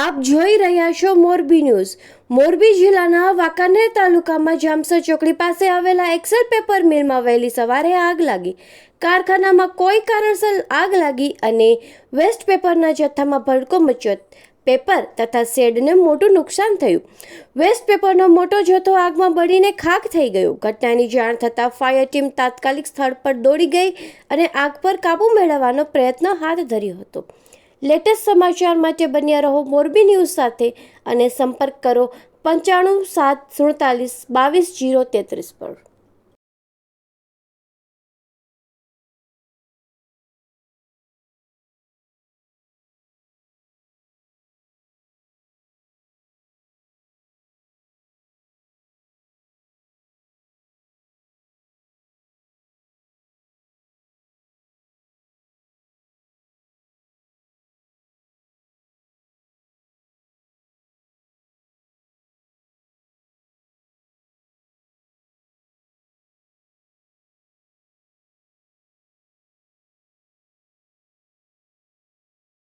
આપ જોઈ રહ્યા છો મોરબી ન્યૂઝ. મોરબી જિલ્લાના વાંકાનેર તાલુકામાં જામસર ચોકડી પાસે આવેલા એક્સેલ પેપર મિલમાં વહેલી સવારે આગ લાગી. કારખાનામાં કોઈ કારણસર આગ લાગી અને વેસ્ટ પેપરના જથ્થામાં ભડકો મચ્યો. પેપર તથા શેડને મોટું નુકસાન થયું. વેસ્ટ પેપરનો મોટો જથ્થો આગમાં બળીને ખાખ થઈ ગયો. ઘટનાની જાણ થતાં ફાયર ટીમ તાત્કાલિક સ્થળ પર દોડી ગઈ અને આગ પર કાબૂ મેળવવાનો પ્રયત્ન હાથ ધર્યો હતો. લેટેસ્ટ સમાચાર માટે બન્યા રહો મોરબી ન્યૂઝ સાથે અને સંપર્ક કરો પંચાણું સાત સુડતાલીસ બાવીસ જીરો તેત્રીસ પર.